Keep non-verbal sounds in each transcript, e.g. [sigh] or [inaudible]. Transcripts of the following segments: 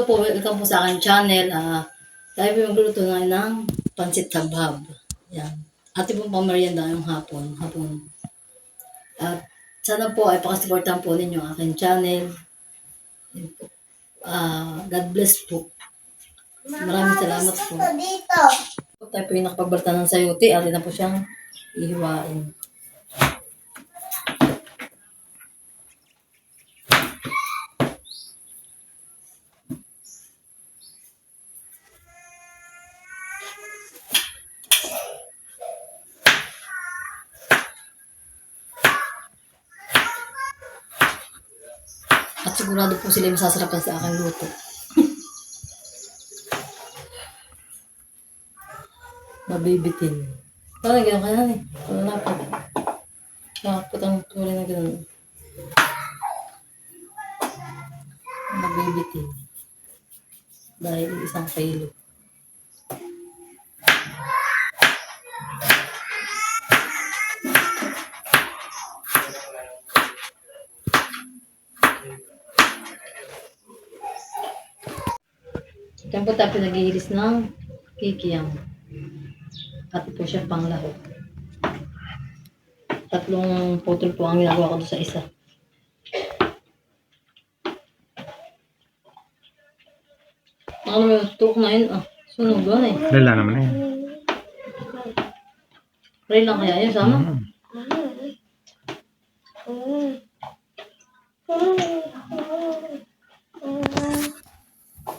Hello po, welcome po sa aking channel. Ah, tayo po magluluto na ng pansit habhab. Yan. Ate po pamerienda yung hapon. hapon. At sana po ay pakasuportahan po ninyo ang aking channel. Ah, God bless po. Maraming salamat po. dito. Tayo po yung nakapagbalta ng sayote. Ate na po siyang ihiwain. At sigurado po sila masasarapan sa aking luto. [laughs] Mabibitin. Parang gano'n kaya eh. Wala pa. Nakapot ang kulay na gano'n. Mabibitin. Dahil isang kilo. Diyan po tayo pinaghihilis ng kikiyang. At po siya panglaho. Tatlong putol po ang ginagawa ko sa isa. Ano may tuk na yun? Ah, sunog doon eh. Lala naman na yan. Pray lang kaya yun sama? Mm.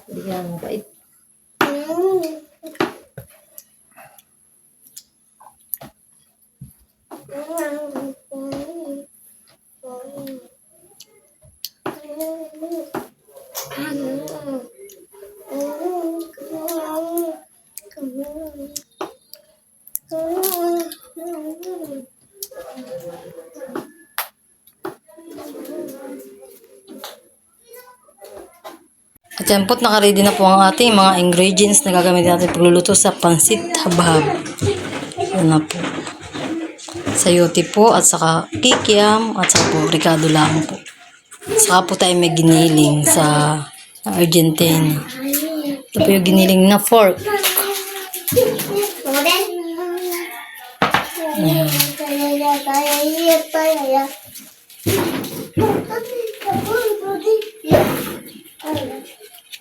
Hindi kaya mo kait. At yan po't nakaready na po ang ating mga ingredients na gagamitin natin pagluluto sa pansit habhab. Yan na po. Sayote po at saka kikiam at saka po ricado lang po. Saka po tayo may giniling sa Argentina. Ito po yung giniling na fork. Yan.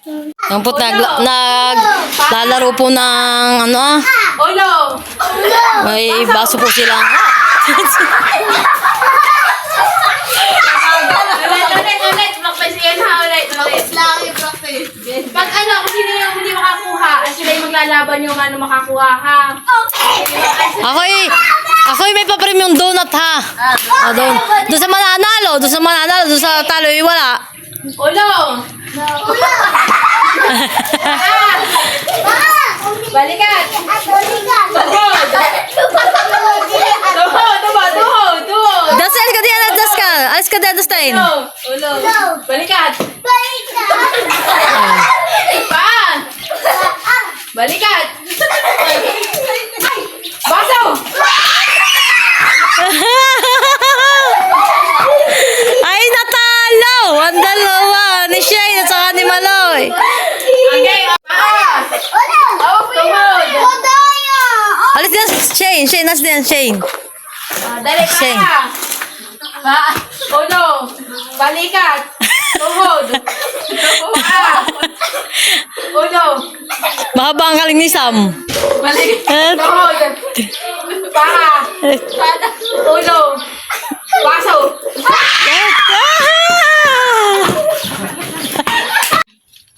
Yan po't nag, nag lalaro po ng ano ah. Olo! May baso po sila. [laughs] Ulit, ulit, ulit. Magpasiyan ha, ulit, ulit. lang yung practice. Pag ano, kung sino yung hindi makakuha, at sila yung maglalaban yung ano makakuha, ha? Ako'y, ako'y may pa-premium donut ha. Ah, doon. Doon sa mananalo, doon sa mananalo, doon sa talo, eh, wala. Ulo! Balikan! Tuhod! Tuhod, tuhod, tuhod, tuhod! Dasel ka diyan, das ka. Alis ka diyan, dastain. Ulo! Ulo! Balikan! Balikan! Baso! [laughs] Ay, natalo! Ang dalawa, ni Shane at saka ni Maloy. Okay, paa! Tuhod! Alis diyan, Shane. Shane, alis diyan, Shane. Ah, Dali pa Shane. ka. Pa, ulo, balikat, tuhod, pa, ulo, Mahaba ang kaling ni Sam. balikat, tuhod, pa, ulo, [laughs] baso.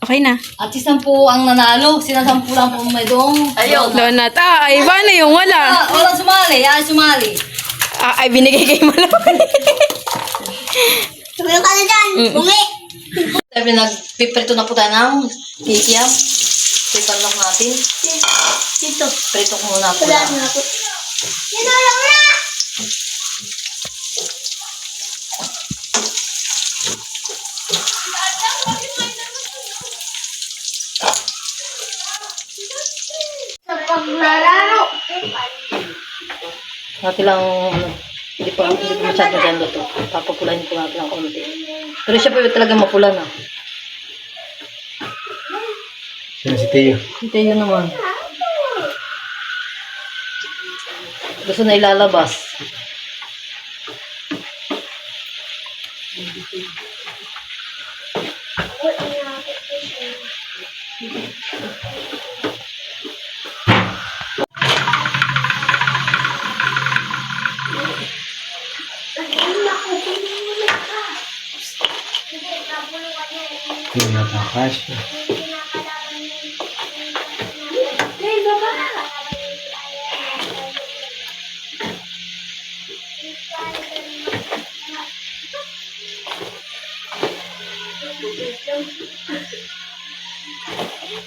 Okay na. At si Sampu ang nanalo. Sina Sampu lang po may doong. Ayun. Donut. Ah, ay, iba na yung wala. Ah, walang sumali. Ay, sumali. Ah, ay, binigay kay Maloy. Tumayo ka na dyan. Bungi. Sabi, nagpiprito na po tayo ng kikiam. Pipan lang natin. Dito. Prito ko muna po. Wala na ako. Sinulong na! Sa Natin lang, ano, hindi pa, hindi pa masyado dyan to. Papapulain po natin ng konti. Pero siya yung talaga mapula na. Yan si Teo. Ito yun naman. Gusto na ilalabas. Yung nakakasya.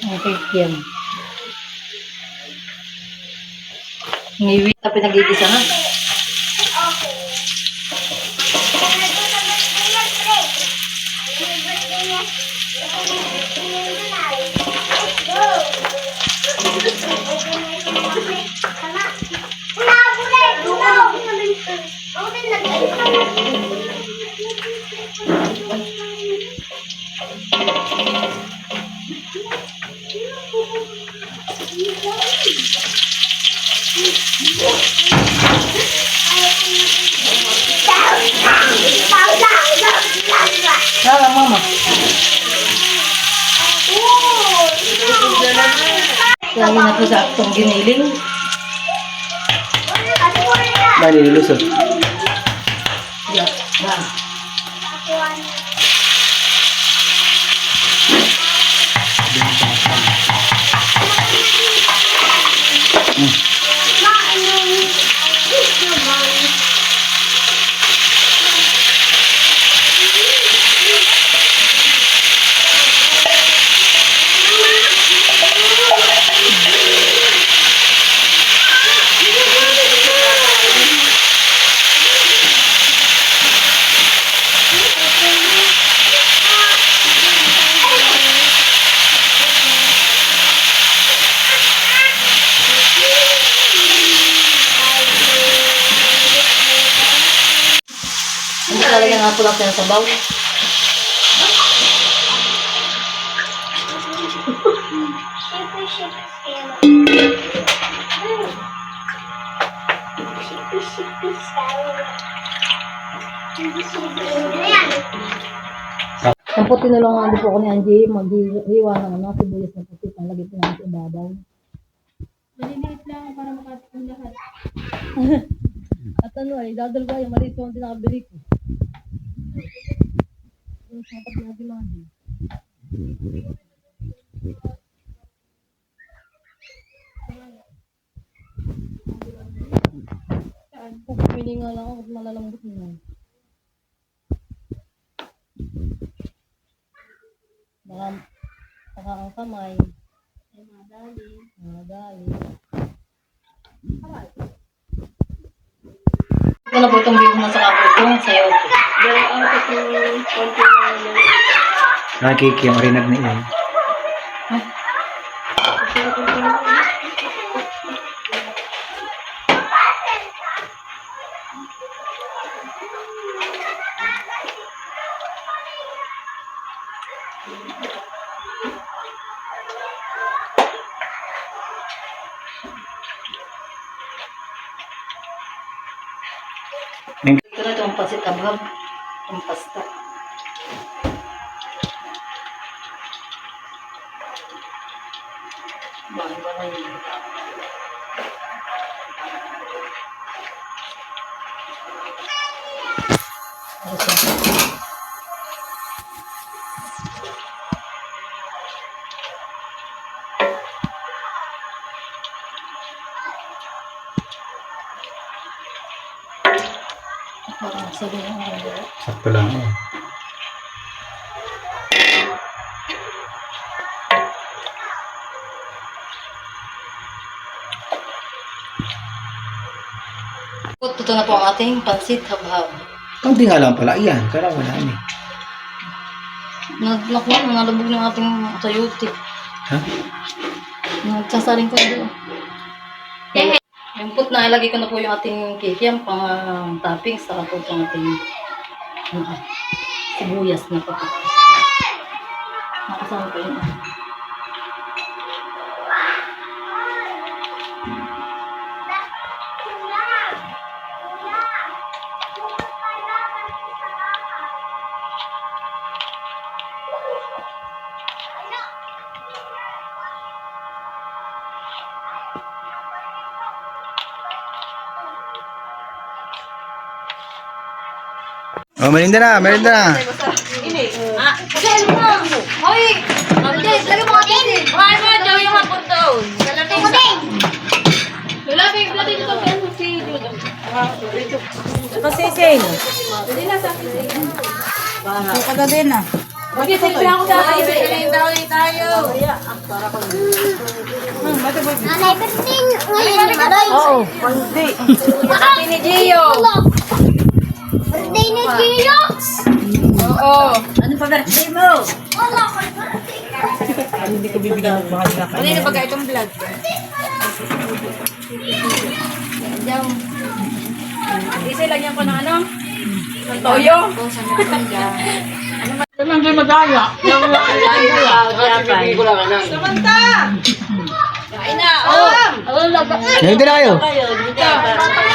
Okay, yan. Ngiwi na pinag-igisa na. Lala, Lagi na to sa aktong giniling. Bali, nilusot. Yeah, yan. Hindi talaga nga po lang sinasabaw. Ang puti na lang po ko ni Angie, maghiwa ng ano, sibuyas na puti, ang lagi po namin sa ibabaw. Maliliit lang para makatikim lahat. [laughs] At ano eh, dadal ko yung maliit yung pinakabili ko. Dimandi. Kung pili nga lang ako, malalambot na. Baka, baka ang kamay. Ay, madali. Madali. Ito na po itong bigo na sa kapatong sayo ko. Nakikiki ang rinag ni Ian. Ito na itong pasit abhab. Itong pasta. Bakit ba na yun? Ano. Sakto lang eh. Ito na po ang ating pansit habhab. Kunti nga lang pala. Yan, kaya wala eh. Naglak na, nalubog ng ating sayote. Ha? Nagsasaling ko doon. Yung put na ilagay ko na po yung ating kikiam pang uh, toppings saka po itong ating ano, sibuyas na po. Nakasama ko yun. Oh, merinda na, merinda na. Hoy! Hindi, lagi mo ka din. Bakit mo, Joey, yung hapon doon? Ako din. Lalaki, lalaki ko to si Judo. Bakit silbi ako sa akin? tayo. Nanay, pero din. Ngayon, maray. Oo. Birthday ni Gio. Birthday ni Gio. Oo. Wala ko birthday. Ano yung bagay itong vlog? Isa lagyan ko ng ano? Ng toyo. Kain na. Oh. Merinda na kayo.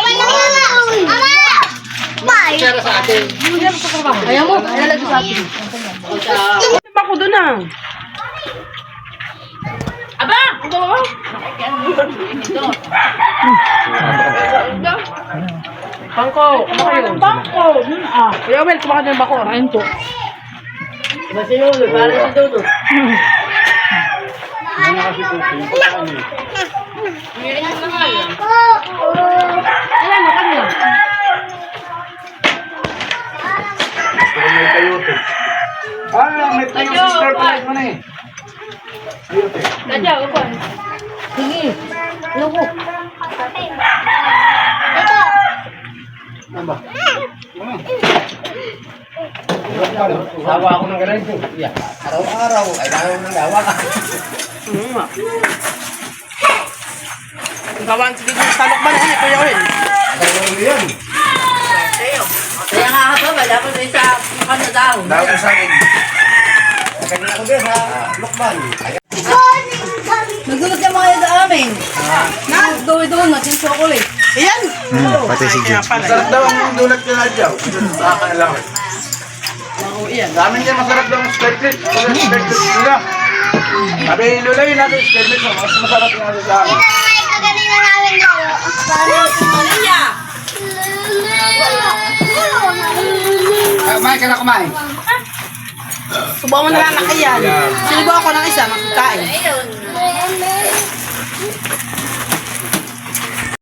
Ayaw mo, lalagay sa akin. Ba ko doon ah. Aba! Ito ba? Bangko. Ano kayo? Bangko. Ah. Kuya Wel, kumakas ng bako. Ayun po. Ah, may tayo sister pa mo na eh. Nadya, upan. Ano ba? Sawa ako ng ganito. Yeah. Araw-araw, ayaw ng gawa ka. Gawan sige dito sa lokban eh, Kuya Wel. Ano yun? Kaya nga ako, wala ko din sa ano daw. Dahil sa akin. Kanina ko din sa Lokban. Nagulat yung mga yun sa amin. Na, doon na, yung chocolate. Ayan. Hmm, pati si Jim. Masarap daw ang dulot nila dyan. Sa akin lang. Oo, yan. Sa amin dyan masarap daw ang skyplate. Kasi skyplate nila. Sabi yun natin skyplate. Mas masarap yung nasa sa amin. Ito na may kagaling na namin laro. Maria. Kumain ka na kumain. Subukan mo na lang na yan. Sinubo ako ng isa, makikain.